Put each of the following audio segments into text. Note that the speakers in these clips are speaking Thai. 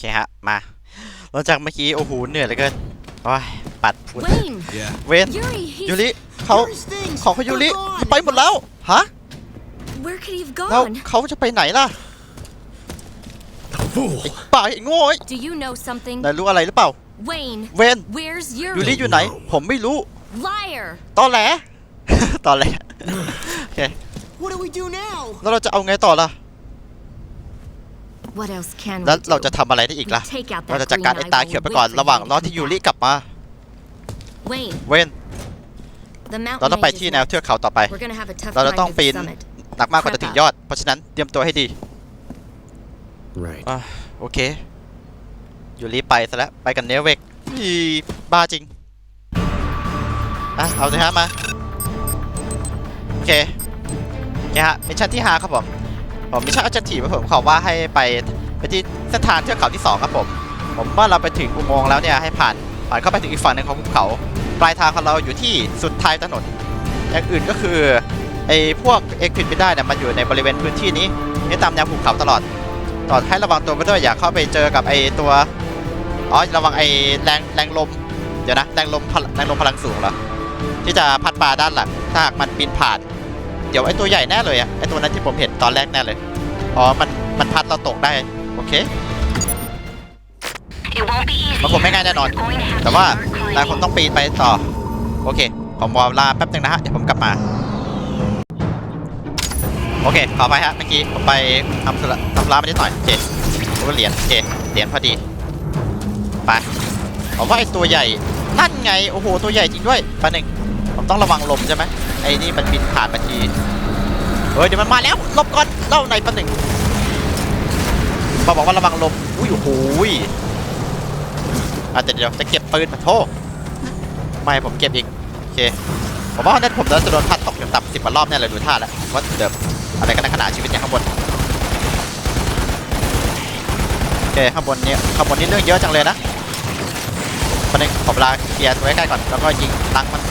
เคฮะ มาหลังจากเมื่อกี้ โอ้โห เหนื่อยเหลือเกินโอ้ยปัดฝุ่น Wayne, เวน Yuri, ยู he's. ริเขา Yuri's things ของเขายูริ they're gone. ไปหมดแล้ว ฮะ Where could he have แล้ว gone? เขาจะไปไหนล่ะ Fool! ไอ้ป่าไอ้โง่ไอ้ Do you know something? นายรู้อะไรหรือเปล่า Wayne, เวน where's ยูริ Yuri? อยู่ไหน ผมไม่รู้ Liar! ตอแหลตอแหลโอเค What do we do now? แล้วเราจะเอาไงต่อล่ะ What else can แล้ว we เรา do? จะทำอะไรได้อีก We ล่ะ take out เรา that จะจัดการ green ไอ้ตา eye เขียวไป while ก่อน we wait for ระหว่าง him รอ to ที่ come ยูริ back. กลับมา Wayne, เวน the เรา mountain ต้องไป range ที่ is แนว next. เทือกเขาต่อไป We're gonna have a tough เราจะ climb ต้อง to ปี the น summit. หนักมากกว่าจะถึงยอด เพราะฉะนั้นเตรียมตัวให้ดี Right. อะโอเค ยูริไปซะแล้ว ไปกันเนเวกอีบ้าจริง อะ เอาสิฮะมา โอเคโอเคฮะมิชชั่นที่5ครับผม ผมมิชชั่นอาจารย์ถีผมขอว่าให้ไปไปที่เส้นทางเทือกเขาที่2ครับผม ผมว่าเราไปถึงอุโมงค์แล้วเนี่ยให้ผ่านผ่านเข้าไปถึงอีกฝั่งหนึ่งของภูเขา ปลายทางของเราอยู่ที่สุดท้ายถนน อย่างอื่นก็คือไอ้พวกเอ็กซ์ิไม่ได้เนี่ยมันอยู่ในบริเวณพื้นที่นี้นี่ตามแนวภูเขาตลอดต่อให้ระวังตัวไปด้วยอย่าเข้าไปเจอกับไอ้ตัวอ๋อระวังไอ้แรงแรงลมเดี๋ยวนะแรงลมพลแรงลมพลังสูงเหรอที่จะพัดมาด้านหลังถ้าหากมันบินผ่าน เดี๋ยวไอ้ตัวใหญ่แน่เลยอะไอ้ตัวนั้นที่ผมเห็นตอนแรกแน่เลย อ๋อ มัน มันพัดเราตกได้ โอเค It won't be easy. มันคงไม่ง่ายแน่นอน You're going to have แต่ to ว่า start นายคง climbing. ต้องปีนไปต่อ โอเค ผมขอเวลาแป๊บนึงนะฮะ เดี๋ยวผมกลับมา โอเค ขอไปฮะ เมื่อกี้ผมไปทำธุระทำธุระไม่ได้หน่อยโอเคผมก็เหรียญโอเคเหรียญพอดี ไปผมว่าไอ้ตัวใหญ่ นั่นไง โอ้โห ตัวใหญ่จริงด้วยแป๊บนึงผม ต้องระวังลมใช่ไหมไอ้นี่มันบินผ่านมาทีเฮ้ยเดี๋ยวมันมาแล้วหลบก่อนเล่าในแป๊บนึงมาบอกว่าระวังลมอุ้ยโอ้โหยอาจจะเดี๋ยวจะเก็บปืนมาโทษไม่ผมเก็บอีกโอเคผมว่านั้นผมจะโดนพัดตกอย่างต่ำสิบกว่ารอบแน่เลยดูท่าแล้วว่าเดิมอะไรกันในขนาดชีวิตอย่างข้างบนโอเคข้างบนนี้ข้างบนนี้เรื่องเยอะจังเลยนะประเด็นขอเวลาเคลียร์ตัวใกล้ก่อนแล้วก็ยิงตั้งมัน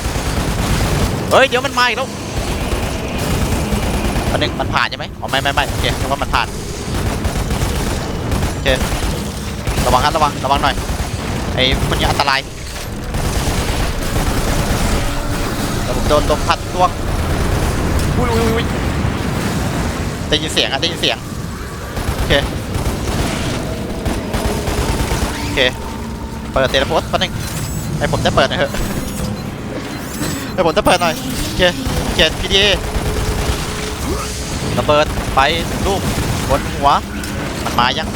เฮ้ย เดี๋ยวมันมาอีกแล้วประเด็นมันผ่านใช่ไหมอ๋อไม่ไม่ไม่โอเคนึกว่ามันผ่านโอเคระวังครับระวังระวังหน่อยไอ้คนนี้อันตรายแต่ผมโดนลมพัดล่วงอุ้ยอุ้ยอุ้ยได้ยินเสียงอะได้ยินเสียงโอเคโอเคเปิดเทเลโพสต์แป๊บนึงให้ผมจะเปิดน่อยเถอะ ให้ผมจะเปิดหน่อยโอเคเขียน PDA ระเบิดไปลูกบนหัว มันมายัง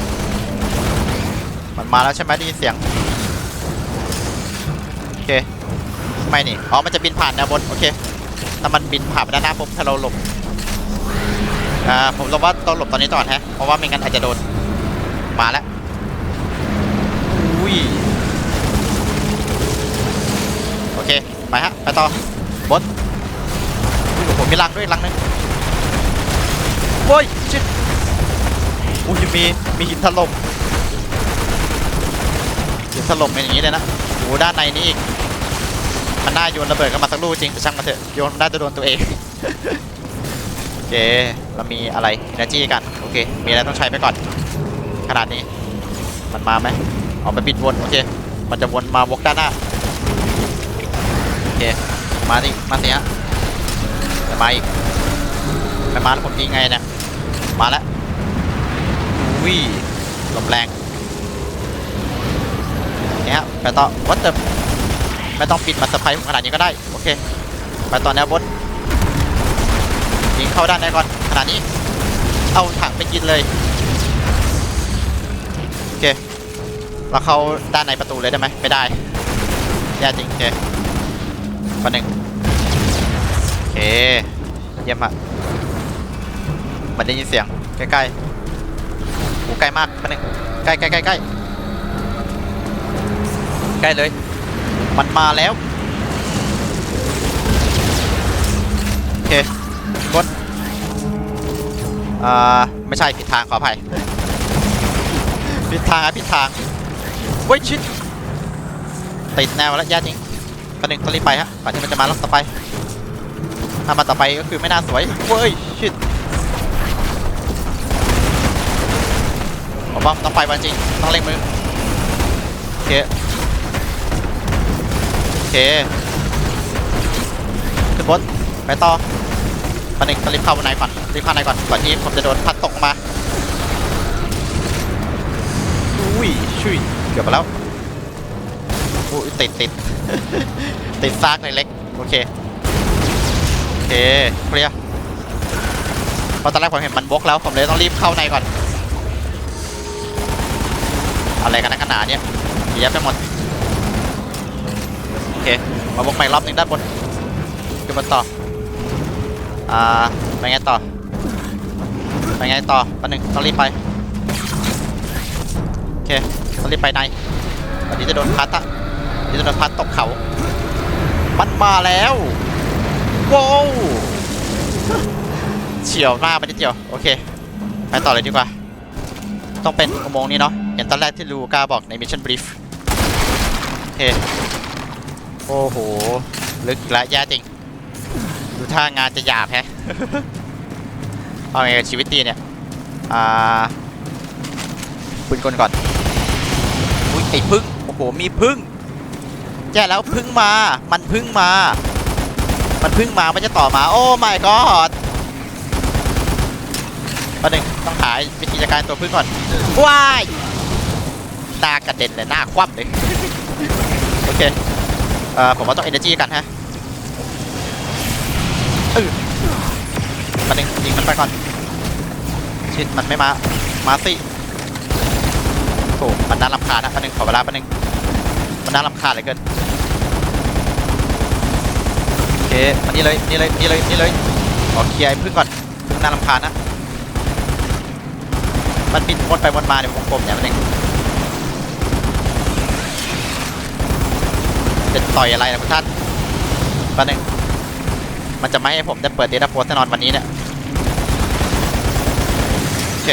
มันมาแล้วใช่ไหมได้ยินเสียง โอเค ไม่นี่ อ๋อ มันจะบินผ่านแนวบน โอเค ถ้ามันบินผ่านไปด้านหน้าปุ๊บถ้าเราหลบ อ่า ผมลบว่าต้องหลบตอนนี้ก่อนฮะ เพราะว่าไม่งั้นอาจจะโดน มาแล้ว อุ้ย โอเค ไปฮะ ไปต่อ บนอุ้ยผมมีลังด้วยลังหนึงโอ้ยชิดอุ้ยมีมีหินถล่มหินถล่มเป็นอย่างนี้เลยนะโอ้โหด้านในนี่อีกมันน่าโยนระเบิดกันมาสักลูกจริงแต่ช่างมันเถอะโยนน่าจะโดนตัวเองโอเคเรามีอะไร energy กันโอเค มีอะไรต้องใช้ไปก่อน ขนาดนี้ มันมาไหมเอาไปบิดวนโอเค มันจะวนมาวกด้านหน้าโอเค มาดิมาสิฮะจะมาอีกไม่มาแล้วผมยิงไงเนี่ยมาแล้วอุ้ยลมแรงเนี่ยฮะไปต่อวัดเติมไม่ต้องปิดมาสะพายผมขนาดนี้ก็ได้โอเคไปต่อแนวบนยิงเข้าด้านในก่อนขนาดนี้เอาถังไปกินเลยโอเคเราเข้าด้านในประตูเลยได้ไหมไม่ได้แย่จริงโอเคมาหนึ่ง เค เยี่ยมมากมันได้ยินเสียง ใกล้ๆโอ้ใกล้มากมาหนึ่งใกล้ใกล้ใกล้ใกล้ใกล้เลย มันมาแล้ว โอเค กด อ่า ไม่ใช่ผิดทางขออภัย ผิดทางอะผิดทางเว้ยชิดติดแนวแล้วย่จริงประเด็นต้องรีบไปฮะก่อนที่มันจะมารอบต่อไป ถ้ามาต่อไปก็คือไม่น่าสวยเว้ยชิดผมผมว่าต้องไปวันจริง ต้องเล่งมือโอเคโอเคขึ้นบนไปต่อปันหนึ่งต้องรีบเข้าในก่อนรีบเข้าในก่อนก่อนที่ผมจะโดนพัดตกมาอุ้ยชุยเกือบไปแล้วอุ้ยติดติดติดซากเล็กๆโอเค เคเคลียร์เพราะตอนแรกผมเห็นมันบล็อกแล้วผมเลยต้องรีบเข้าในก่อน อะไรกันนักกันหนาเนี่ยเยอะไปหมดโอเคมาบล็อกใหม่รอบหนึ่งด้านบนขึ้นมาต่ออ่าไปไงต่อไปไงต่อปันหนึ่งต้องรีบไปโอเคต้องรีบไปในวันนี้จะโดนพัดอะวันนี้จะโดนพัดตกเขามันมาแล้ว ว้าวเฉียวหน้าไปนิดเดียวโอเค ไปต่อเลยดีกว่า ต้องเป็นอุโมงค์นี้เนาะเห็นตอนแรกที่ลูก้าบอกในมิชชั่นบรีฟโอเคโอ้โห ลึกและแย่จริง ดูท่างานจะหยาบแฮะเอาไงกับชีวิตดีเนี่ย อ่าปืนกลก่อนอุ้ยไอ้พึ่งโอ้โหมีพึ่งแย่แล้วพึ่งมา มันพึ่งมา มันพึ่งมามันจะต่อมา โอ้ my god ประหนึ่งต้องหาวิธีจัดการตัวพึ่งก่อนว้ายหน้ากระเด็นเลยหน้าคว่ำเลยโอเคเอ่อผมว่าต้อง energy กันฮะเออประหนึ่งยิงมันไปก่อนชิดมันไม่มามาสิโอ้มันน่ารำคาญนะประหนึ่งขอเวลาประหนึ่งมันน่ารำคาญเหลือเกิน เคมานี่เลยนี่เลยนี่เลยนี่เลยขอเคลียร์พึ่งก่อนพึ่งน่ารำคาญนะ มันบินวนไปวนมาในวงกลมเนี่ยมันเองจะต่อยอะไรนะคุณท่านแป๊บนึงมันจะไม่ให้ผมได้เปิดเดต้าโพสแน่นอนวันนี้เนี่ยโอเค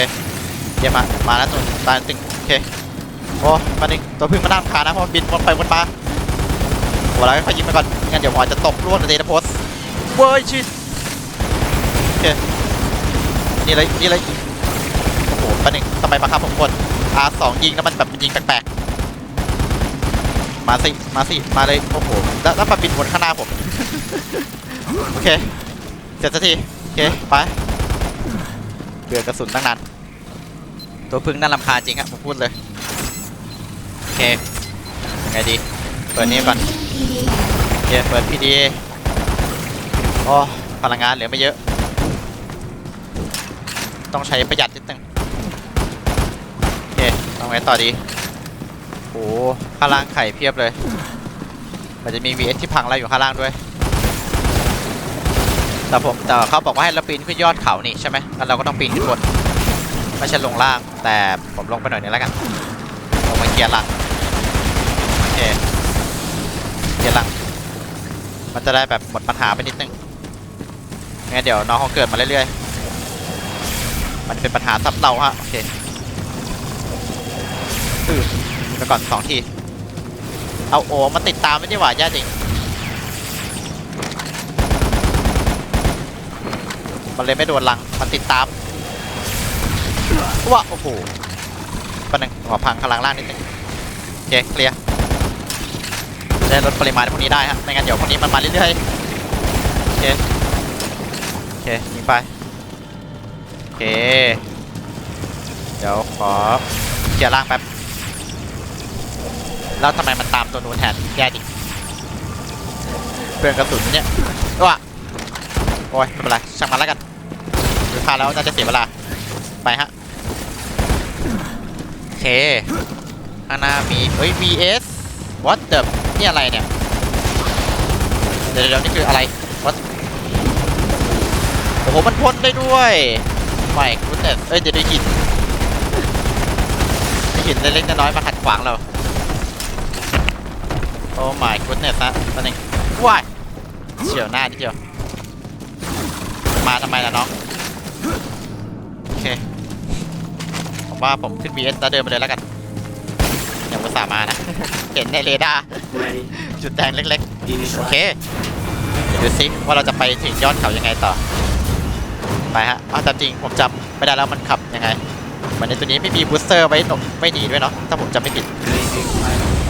เดี๋ยวมา มาแล้วตัวตายตึงโอเคโอ้มาหนึ่งตัวพึ่งมันน่ารำคานะเพราะบินวนไปวนมา โอ้เราค่อยยิงไปก่อนงั้นเดี๋ยวหอจะตกร่วงในเดต้าโพสเว้ยชิโอเคนี่เลยนี่เลยโอ้โหประหนึ่งทำไมมาครับผมกด R2 ยิงแล้วมันแบบยิงแปลกๆมาสิมาสิมาเลยโอ้โหแล้วแล้วมาบินวนข้างหน้าผมโอเคเสร็จสักทีโอเคไปเบื่อกระสุนตั้งนานตัวพึ่งน่ารำคาญจริงครับผมพูดเลย โอเคยังไงดี เปิดนี้ก่อน โอเคเปิดพีดีโอ้พลังงานเหลือไม่เยอะ ต้องใช้ประหยัดนิดนึงโอเคเอาไงต่อดีโอ้ข้างล่างไข่เพียบเลยมันจะมี VS ที่พังแล้วอยู่ข้างล่างด้วย แต่ผมแต่เขาบอกว่าให้เราปีนขึ้นยอดเขานี่ใช่ไหมแล้วเราก็ต้องปีนขึ้นบนไม่ใช่ลงล่าง แต่ผมลงไปหน่อยนึงแล้วกัน ลงมาเคลียร์หลัง โอเค เคลียร์หลัง มันจะได้แบบหมดปัญหาไปนิดนึงงั้นเดี๋ยวน้องเขาเกิดมาเรื่อยๆ มันเป็นปัญหาซับเราฮะ โอเคอือไปก่อนสองที เอาโอมาติดตามไม่ได้หว่าแย่จริงมันเลยไม่โดนลัง มันติดตามว้าโอ้โหปันหนึ่งหัวพังข้างล่างล่างนิดนึงโอเคเคลียร์ จะได้ลดปริมาณพวกนี้ได้ฮะไม่งั้นเดี๋ยวพวกนี้มันมาเรื่อยๆโอเคโอเคยิงไปโอเคเดี๋ยวขอเคลียร์ล่างแป๊บแล้วทำไมมันตามตัวนู้นแทนแย่ดิเปลืองกระสุนเนี่ยว้าโอ้ยไม่เป็นไรช่างมันแล้วกันดูท่าแล้วน่าจะเสียเวลาไปฮะโอเคข้างหน้ามีเฮ้ย VS what the นี่อะไรเนี่ย เดี๋ยวเดี๋ยวนี่คืออะไร what โอ้โห มันพ่นได้ด้วยไม่คุณแต่เอ้ยเดี๋ยวได้หินได้หินเล็กๆน้อยๆมาขัดขวางเรา โอ้ my goodness นะตอนนี้ว้ายเฉียวหน้านิดเดียว มาทำไมล่ะน้อง โอเคผมว่าผมขึ้น BS แล้วเดินไปเลยแล้วกัน ย่าภาษาห์มานะ เห็นในเรดาร์ Ready. จุดแดงเล็กๆ โอ Initial. เคเดี๋ยวดูซิว่าเราจะไปถึงยอดเขายังไงต่อ ไปฮะอ้าวแต่จริงผมจำไม่ได้แล้วมันขับยังไงมือนในตัวนี้ไม่มีบูสเตอร์ไว้หนบไม่หนีด้วยเนาะถ้าผมจำไม่ผิด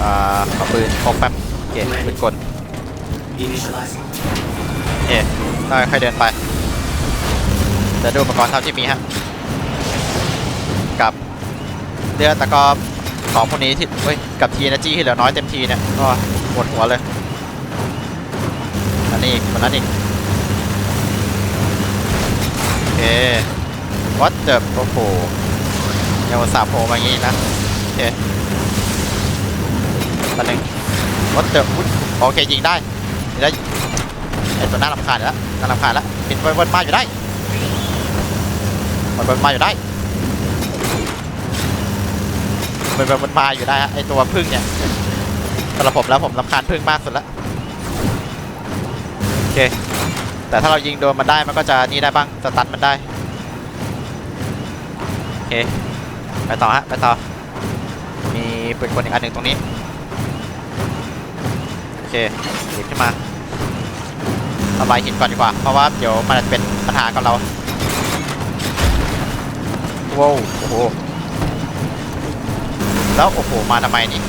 อ่าขอปืนพกแป๊บโอเคปืนกลโอเคได้ค่อยเดินไปเดี๋ยวดูอุปกรณ์เท่าที่มีฮะกับเรือตะกอบ ของพวกนี้ที่เฮ้ยกับทีนะจี้ที่เหลือน้อยเต็มทีเนี่ยก็ปวดหัวเลยอันนี้อีกคนนั้นอีกโอเควัดเดบโอ้โหยังสาห์โผล่มาอย่างนี้นะโอเคตัวหนึ่งวัดเดบโอเคยิงได้ยิงได้ไอตัวน่ารำคาญแล้วน่ารำคาญแล้วปิดบนบนมาอยู่ได้บนบนมาอยู่ได้ บนบนบนมาอยู่ได้ไอตัวพึ่งเนี่ยสำหรับผมแล้วผมรำคาญพึ่งมากสุดละโอเค แต่ถ้าเรายิงโดนมันได้มันก็จะนี่ได้บ้างสตันมันได้โอเคไปต่อฮะไปต่อมีปืนกลอีกอันหนึ่งตรงนี้โอเคหยิบขึ้นมาทำลายหินก่อนดีกว่า เพราะว่าเดี๋ยวมันจจะเป็นปัญหากับเราว้าวโอ้โห แล้วโอ้โหมาทำไมนี่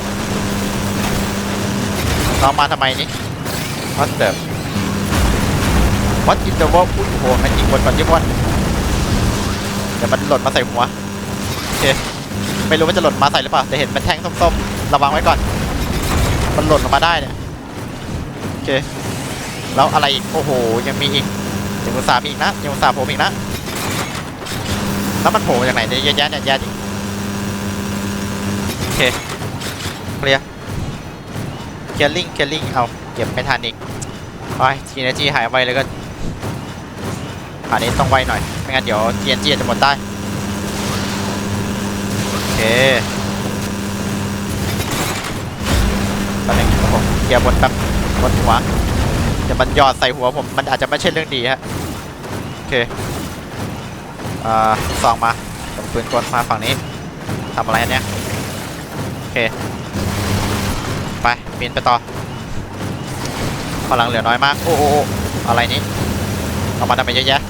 เรามาทำไมนี่วัดเดิมวัดอินเตอร์วอลอุ้ยโหมันยิงบนก่อนยิงบนเดี๋ยวมันหล่นมาใส่หัวโอเคไม่รู้ว่าจะหล่นมาใส่หรือเปล่าแต่เห็นมันแท่งส้มๆระวังไว้ก่อน มันหล่นลงมาได้เนี่ยโอเคแล้วอะไรอีกโอ้โหยังมีอีกยังอุตส่าห์มีอีกนะยังอุตส่าห์โผล่มาอีกนะแล้วมันโผล่มาจากไหนเนี่ยเยอะแยะเนี่ยแยะจริงโอ เคเคลียร์เคลลิงเคลลิงเอาเก็บไม่ทันอีกโอ้ยทีนจีหายไวเลยก็อันนี้ต้องไวหน่อยไม่งั้นเดี๋ยว TNG จะหมดได้โอเคตอนนึงครับผมเกียร์บนแป๊บบนหัวเดี๋ยวมันหยอดใส่หัวผมมันอาจจะไม่ใช่เรื่องดีฮะโอเคอ่าซองมาส่งปืนกลมาฝั่งนี้ทำอะไรเนี้ย เค ไปบินไปต่อพลังเหลือน้อยมาก โอ้โหโอ้อะไรนี้เอามาทำไมเยอะแยะ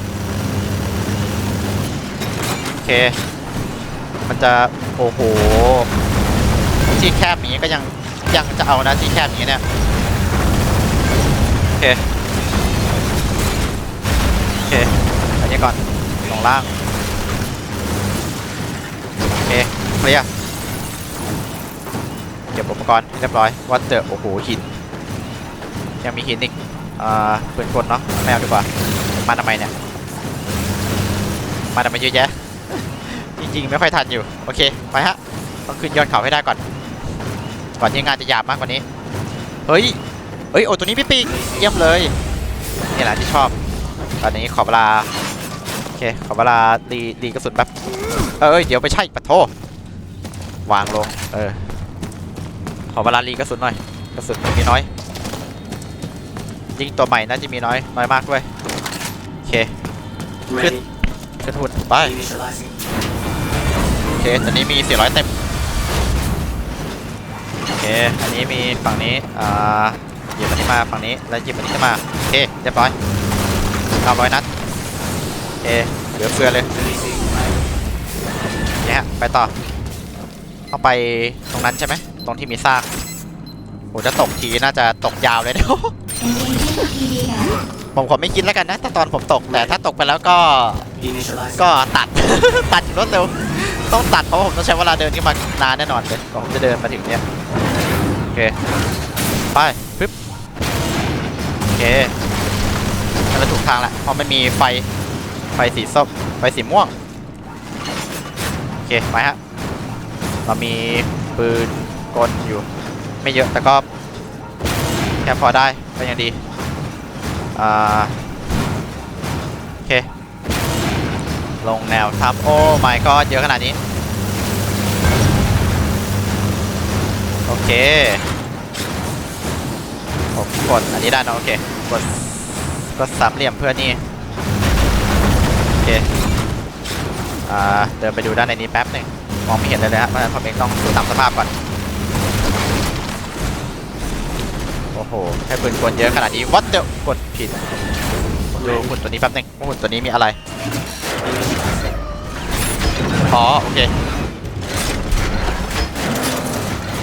โอเค มันจะ โอ้โห ที่แคบนี้ก็ยัง ยังจะเอานะที่แคบนี้เนี่ย โอเค โอเค อันนี้ก่อนลงล่าง โอเคเคลียร์ เก็บอุปกรณ์เรียบร้อยวัดเจอโอ้โหหิน ยังมีหินอีกอ่าปืนกลเนาะไม่เอาดีกว่ามาทำไมเนี่ยมาทำไมเยอะแยะจริงๆไม่ค่อยทันอยู่โอเคไปฮะต้องขึ้นยอดเขาให้ได้ก่อน ก่อนที่งานจะหยาบมากกว่านี้เฮ้ยเฮ้ยโอ้ตัวนี้พี่ปีกเยี่ยมเลยนี่แหละที่ชอบ ตอนนี้ขอเวลาโอเคขอเวลาดีดีกระสุนแบบเอ้ยเดี๋ยวไปใช่ปะโทวางลงเออ ขอเวลารีกระสุนหน่อยกระสุนมีน้อย ยิงตัวใหม่น่าจะมีน้อยน้อยมากด้วยโอเคขึ้นขึ้นหุ่นไปโอเคตอนนี้มี 400 เต็มโอเคอันนี้มีฝั่งนี้อ่าหยิบอันนี้มาฝั่งนี้แล้วหยิบอันนี้ขึ้นมาโอเคเรียบร้อย900นัดโอเคเหลือเฟือเลยเนี่ยฮะไปต่อต้องไปตรงนั้นใช่ไหม ตรงที่มีซากโหจะตกทีน่าจะตกยาวเลยเนี่ยผมขอไม่คิดแล้วกันนะ ถ้าตอนผมตกแต่ถ้าตกไปแล้วก็ก็ตัด ตัดอย่างรวดเร็ว ต้องตัดเพราะผมต้องใช้เวลาเดินขึ้นมานานแน่นอนเลยกว่าผมจะเดินมาถึงเนี้ยโอเคไปปึ๊บโอเคนั่นแหละถูกทางแหละเพราะมันมีไฟไฟสีส้มไฟสีม่วงโอเคไปฮะเรามีปืน กลอยู่ ไม่เยอะแต่ก็แค่พอได้ก็ยังดีอ่าโอเค ลงแนวทับโอ้ my god เยอะขนาดนี้ โอเคผมกดอันนี้ได้นอะโอเค กดกดสามเหลี่ยมเพื่อนี่ โอเค อ่า เดินไปดูด้านในนี้แป๊บหนึ่งมองไม่เห็นเลยเลยฮะเพราะฉะนั้นผมเองต้องดูตามสภาพก่อน หแค่ปืนกลเยอะขนาดนี้วัดเดียวกดผิดดูหุ่นตัวนี้แป๊บนึงว่าหุ่นตัวนี้มีอะไรอ๋อโอเค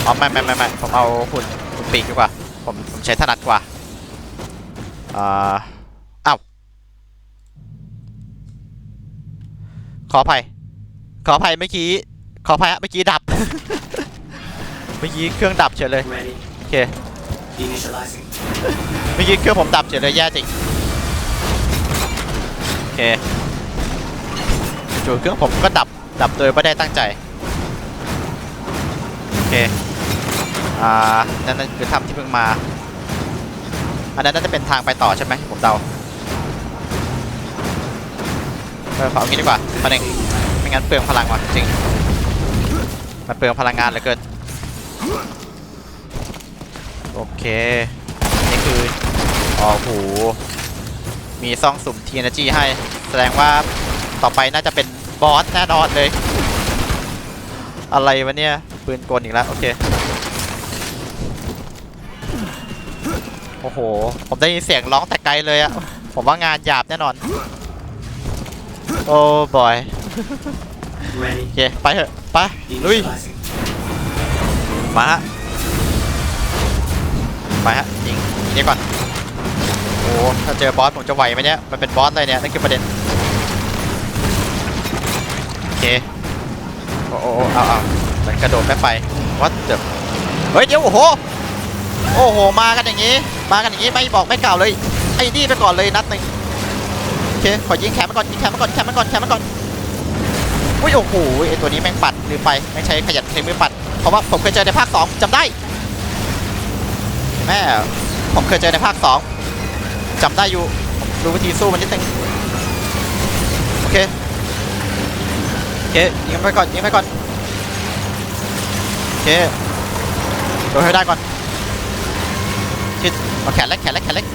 อ๋อไม่ไม่ไม่ผมเอาหุ่นหุ่นปีกดีกว่าผมผมใช้ถนัดกว่าอ่าอ้าวขออภัยขออภัยเมื่อกี้ขออภัยเมื่อกี้ดับ เมื่อกี้เครื่องดับเฉยเลยโอเค Initializing. เมื่อกี้เครื่องผมดับเฉยเลยแย่จริง โอเคจู่ๆเครื่องผมก็ดับ ดับโดยไม่ได้ตั้งใจ โอเค อ่า นั่นนั่นคือถ้ำที่เพิ่งมา อันนั้นน่าจะเป็นทางไปต่อใช่ไหมผมเดาเออขอเอางี้ดีกว่าประเด็นไม่งั้นเปลืองพลังว่ะจริง มันเปลืองพลังงานเหลือเกิน โอเค นี่คืออ๋อโหมีซ่องสุ่มทีนจีให้ แสดงว่าต่อไปน่าจะเป็นบอสแน่นอนเลย อะไรวะเนี่ย ปืนกลอีกแล้ว โอเค โอ้โห ผมได้ยินเสียงร้องแต่ไกลเลยอะผมว่างานหยาบแน่นอน โอ้บอย Ready. โอเค ไปเถอะ ไป ลุย Initializing. มาฮะ ไปฮะยิงยิงนี่ก่อนโอ้ถ้าเจอบอสผมจะไหวไหมเนี่ยมันเป็นบอสอะไรเนี่ยนั่นคือประเด็นโอเคโอ้โอ้เอาเอามันกระโดดไม่ไปวัดเดเฮ้ยเดี๋ยวโอ้โหโอ้โหมากันอย่างงี้ มากันอย่างงี้ไม่บอกไม่กล่าวเลยไอ้นี่ไปก่อนเลยนัดหนึ่งโอเคขอยิงแขนมันก่อนยิงแขนมันก่อนแขนมันก่อนแขนมันก่อนอุ้ยโอ้โหไอตัวนี้แม่งปัดลืมไปแม่ใช้ขยันใช้มือปัดเพราะว่าผมเคยเจอในภาคสองจำได้ แม่ผมเคยเจอในภาคสองจำได้อยู่ผมรู้วิธีสู้มันนิดนึงโอเคโอเคยิงไปก่อนยิงไปก่อนโอเคโดนให้ได้ก่อนชิดเอาแขนเล็กแขนเล็กแขนเล็ก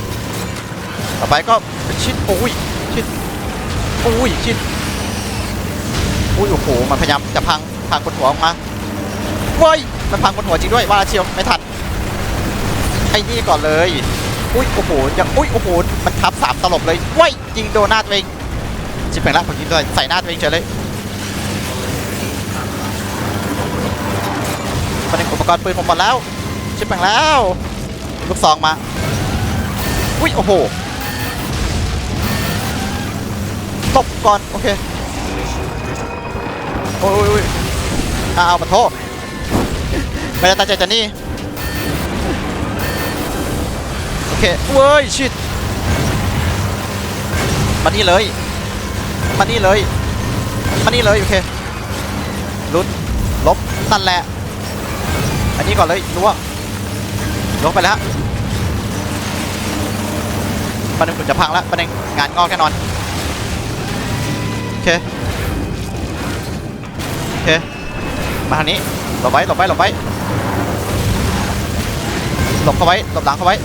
ต่อไปก็ชิดโอ้ยชิดโอ้ยชิดอุ้ยโอ้โหมันพยายามจะพังพังบนหัวออกมาเว้ยมันพังบนหัวจริงด้วยว่าเชียวไม่ทัน อ้นี่ก่อนเลย อุ้ยโอ้โหยังอุ้ยโอ้โหมันทับสามตลบเลยว้ยยิงโดนหน้าตัวเองชิบแปลงละผมยิงเลยใส่หน้าตัวเองเฉยเลยประเด็นอุปกรณ์ปืนผมหมดแล้ว ชิบแปลงแล้วลูกซองมา อุ้ยโอ้โหตบก่อนโอเคโอ้ยโอ้ยอ้ยอ้าวมาโทษไม่ได้ตั้งใจจะนี่ เคเว้ยชิดมานี่เลยมานี่เลยมานี่เลยโอเคลุดลบนั่นแหละ อันนี้ก่อนเลยล้วงล้วงไปแล้วประเด็นคุณจะพังแล้วประเด็นงานงอกแน่นอนโอเคโอเคมาทางนี้หลบไว้หลบไว้หลบไว้หลบเข้าไว้หลบหลังเข้าไว้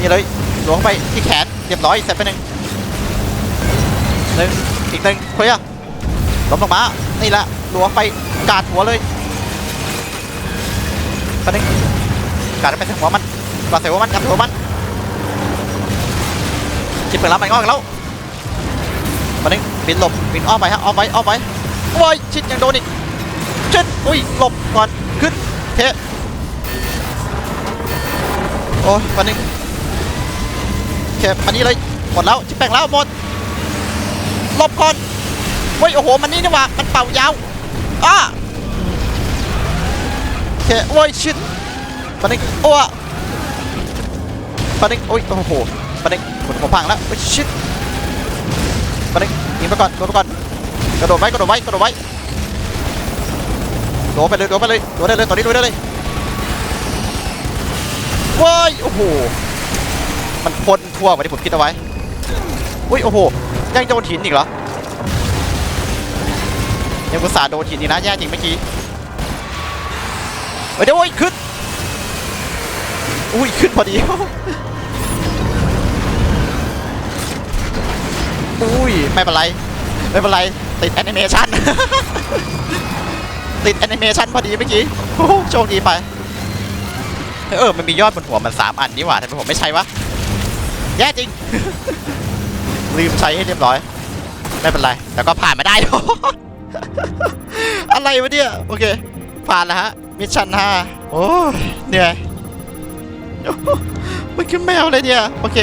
นี่เลยหลวงไปที่แขนเรียบร้อยเสร็จไปหนึ่งหนึ่งอีกหนึ่งคุยอะล้มลงมานี่แหละหลวงไปกาดหัวเลยไปหนึ่งกาดไปถึงหัวมันกาดใส่หัวมันกาดหัวมันจิบเปิดแล้วมันงอกแล้วมาหนึ่งบินหลบบินอ้อมไปฮะอ้อมไปอ้อมไปโอ้ยชิดยังโดนอีกชิดอุ้ยหลบก่อนขึ้นเทโอ้ยมาหนึ่ง เคมานี่เลยหมดแล้วชิบแบ่งแล้วหมดหลบก่อนเฮ้ยโอ้โหมันนี่นี่ว่ามันเป่ายาวอ้าโอเคโอ้ยชิดมาหนึ่งโอ้ยมาหนึ่งโอ้ยโอ้โหมาหนึ่งหมดหัวพังแล้วโอ้ยชิดมาดิยิงไปก่อนโดดไปก่อนกระโดดไว้กระโดดไว้กระโดดไว้โดดไปเลยโดดไปเลยโดดได้เลยตอนนี้โดดได้เลยว้ายโอ้โห ทั่วกว่าที่ผมคิดเอาไว้ อุ้ยโอ้โห ยังโดนหินอีกเหรอ ยังกุศาโดนหินอีกนะแย่จริงเมื่อกี้เฮ้ยเดี๋ยวโอ้ยขึ้น อุ้ยขึ้นพอดีอุ้ยไม่เป็นไรไม่เป็นไรติดแอนิเมชันติดแอนิเมชันพอดีเมื่อกี้โชคดีไป เออ มันมียอดบนหัวมันสามอันนี่หว่าทำไมผมไม่ใช้วะ แย่จริง ลืมใช้ให้เรียบร้อย ไม่เป็นไร แต่ก็ผ่านมาได้ อะไรวะเนี่ย โอเค ผ่านแล้วฮะ มิชชั่นห้าโอ้ยเหนื่อยโอ้โหมันคือแมวเลยเนี่ย โอเค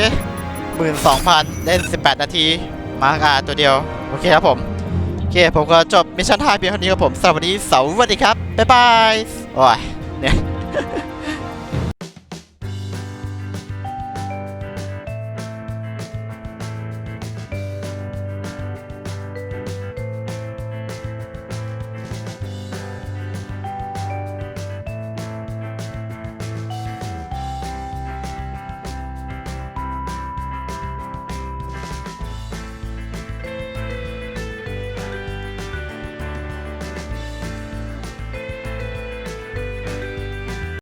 หมื่นสองพันเล่น18นาที มากาตัวเดียว โอเคครับผม โอเค ผมก็จบมิชชั่น5เพียงเท่านี้ครับผมสำหรับวันนี้สวัสดีครับ บ๊ายบาย โอ้ยเนี่ย